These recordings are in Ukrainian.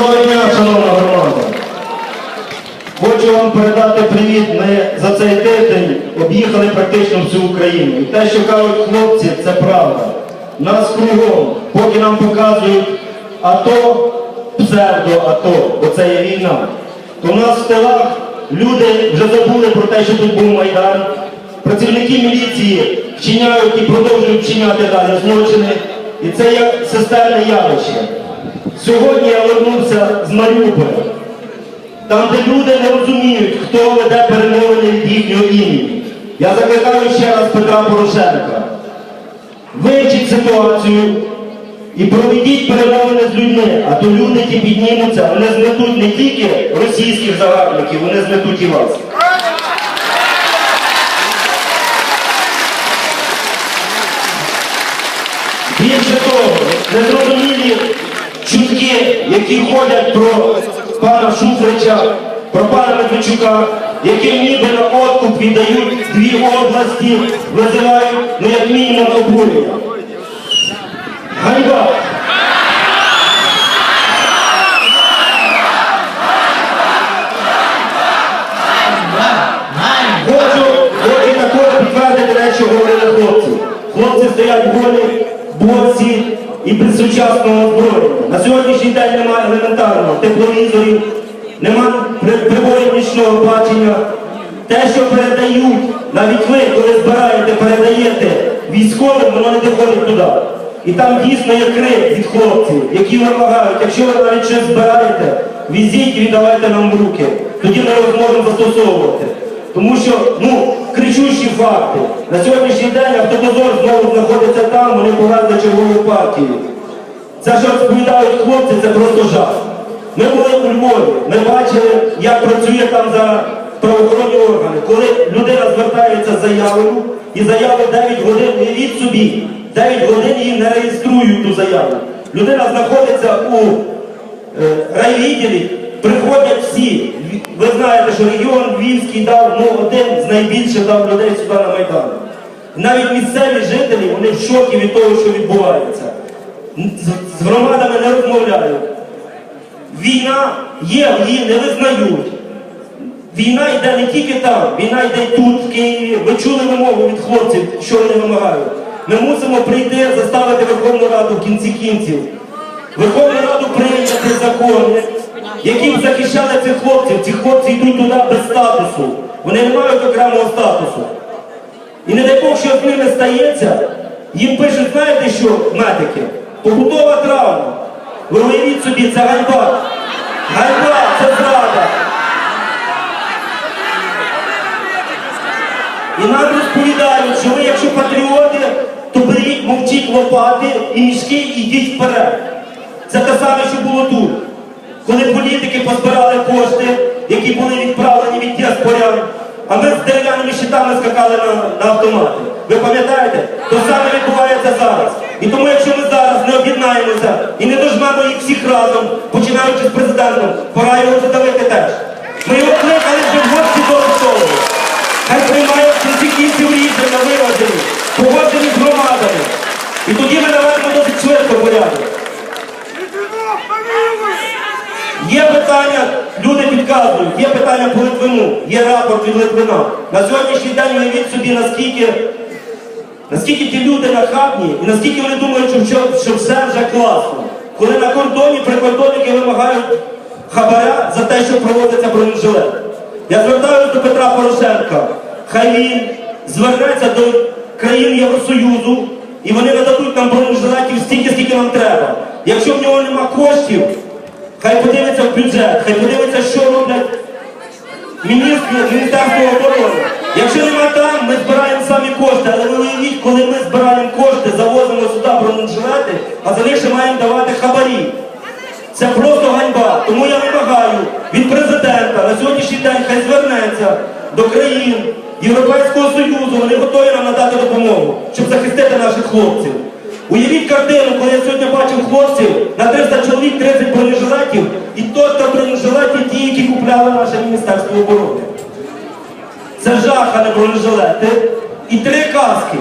Доброго дня, шановна громада. Хочу вам передати привіт. Ми за цей тиждень об'їхали практично всю Україну. І те, що кажуть хлопці, це правда. Нас кругом, поки нам показують АТО, псевдо-АТО, бо це є війна, то в нас в тилах люди вже забули про те, що тут був Майдан. Працівники міліції вчиняють і продовжують вчиняти далі злочини. І це є системне явище. Сьогодні я вернувся з Маріуполя, там, де люди не розуміють, хто веде перемовини від їхнього імені. Я закликаю ще раз Петра Порошенка. Вивчіть ситуацію і проведіть перемовини з людьми, а то люди ті піднімуться, вони зметуть не тільки російських загарбників, вони зметуть і вас. Більше того, незрозумілі чутки, які ходять про пана Шуфрича, про пана Медведчука, яким ніби на откуп віддають дві області, визивають, ну як мінімум, обурення. Ганьба! Хочу, також підтвердити що говорили хлопці. Хлопці стоять голі, босі і без сучасного озброєння. На сьогоднішній день немає елементарного тепловізорів, немає при- приборів нічного бачення. Те, що передають, навіть ви, коли збираєте, передаєте військовим, воно не доходить туди. І там дійсно є крик від хлопців, які вимагають, якщо ви навіть щось збираєте, візіть і віддавайте нам руки. Тоді ми його зможемо застосовувати. Тому що, ну, кричущі факти. На сьогоднішній день автодозор знову знаходиться там, вони повезли чергову партію. Це, що розповідають хлопці, це просто жах. Ми були у Львові, ми бачили, як працює там за правоохоронні органи. Коли людина звертається з заявою, і заяву 9 годин, уявіть собі, 9 годин її не реєструють ту заяву. Людина знаходиться у е, райвідділі, приходять всі. Ви знаєте, що регіон Львівський дав ну, один з найбільших дав людей сюди на Майдан. Навіть місцеві жителі вони в шокі від того, що відбувається. З, громадами не розмовляють. Війна є, її не визнають. Війна йде не тільки там, війна йде тут, в Києві. Ви чули вимогу від хлопців, що вони вимагають. Ми мусимо прийти, заставити Верховну Раду в кінці кінців. Верховну Раду прийняти закони, які б захищали цих хлопців. Ці хлопці йдуть туди без статусу. Вони не мають окремого статусу. І не дай Бог, що з ними стається, їм пишуть, знаєте що, медики? Побутова травма. Ви уявіть собі, це ганьба. Ганьба, це зрада. І нам розповідають, що ви, якщо патріоти, то беріть, мовчіть лопати і мішки і йдіть вперед. Це те саме, що було тут. Коли політики позбирали кошти, які були відправлені від діаспорян, а ми з дерев'яними щитами скакали на, на автомати. Ви пам'ятаєте? То саме відбувається зараз. І тому, якщо ми зараз не об'єднаємося і не дожмемо їх всіх разом, починаючи з президентом, пора його задавити теж. Ми його кликали вже в гості до Ростову. Хай приймає в кінці кінців рішення виважені, погоджені з громадами. І тоді ми наведемо досить швидко порядок. Є питання, люди підказують, є питання по Литвину, є рапорт від Литвина. На сьогоднішній день уявіть собі, наскільки, наскільки ті люди нахабні і наскільки вони думають, що, що, що все вже класно. Коли на кордоні прикордонники вимагають хабаря за те, що проводиться бронежилет. Я звертаюся до Петра Порошенка. Хай він звернеться до країн Євросоюзу і вони нададуть нам бронежилетів стільки, скільки нам треба. Якщо в нього нема коштів, Хай подивиться в бюджет, хай подивиться, що роблять Міністерство оборони. Якщо нема там, ми збираємо самі кошти, але ви уявіть, коли ми збираємо кошти, завозимо сюди бронежилети, а за них ще маємо давати хабарі. Це просто ганьба. Тому я вимагаю від президента на сьогоднішній день хай звернеться до країн Європейського Союзу, вони готові нам надати допомогу, щоб захистити наших хлопців. Уявіть картину, коли я сьогодні бачив хлопців на 300 чоловік 30 купляли наше Міністерство оборони. Це жах, а не бронежилети. І три каски.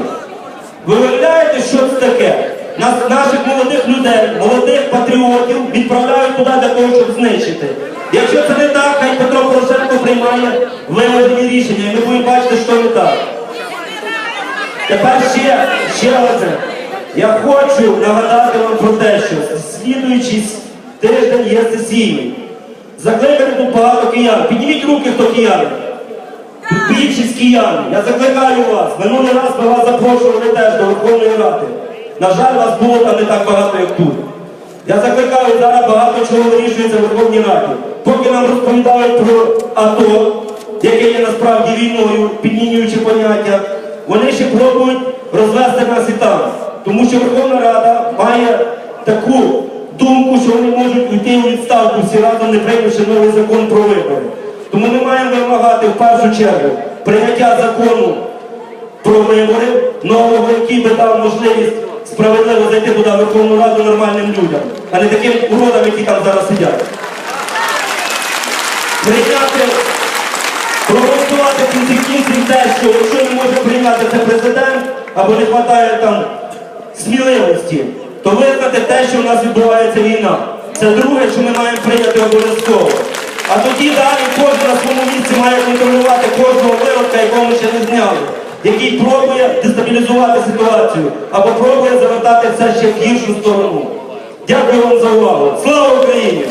Ви уявляєте, що це таке? нас, наших молодих людей, молодих патріотів відправляють туди для того, щоб знищити. Якщо це не так, хай Петро Порошенко приймає виважені рішення, і ми будемо бачити, що не так. Тепер ще, ще одне. Я хочу нагадати вам про те, що слідуючий тиждень є сесійний. Закликати тут багато киян. Підніміть руки, хто кияни. Тут більшість киян. Я закликаю вас. Минулий раз ми вас запрошували теж до Верховної Ради. На жаль, вас було там не так багато, як тут. Я закликаю, зараз багато чого вирішується в Верховній Раді. Поки нам розповідають про АТО, яке є насправді війною, підмінюючи поняття, вони ще пробують розвести нас і там. Тому що Верховна Рада має таку думку, що вони можуть уйти у відставку всі разом, не прийнявши новий закон про вибори. Тому ми маємо вимагати в першу чергу прийняття закону про вибори нового, який би дав можливість справедливо зайти туди Верховну Раду нормальним людям, а не таким уродам, які там зараз сидять. Прийняти, проголосувати в кінці кінців те, що якщо не може прийняти це президент, або не вистачає там сміливості, то визнати те, що в нас відбувається війна. Це друге, що ми маємо прийняти обов'язково. А тоді далі кожен на своєму місці має контролювати кожного виродка, якого ми ще не зняли, який пробує дестабілізувати ситуацію або пробує завертати все ще в гіршу сторону. Дякую вам за увагу. Слава Україні!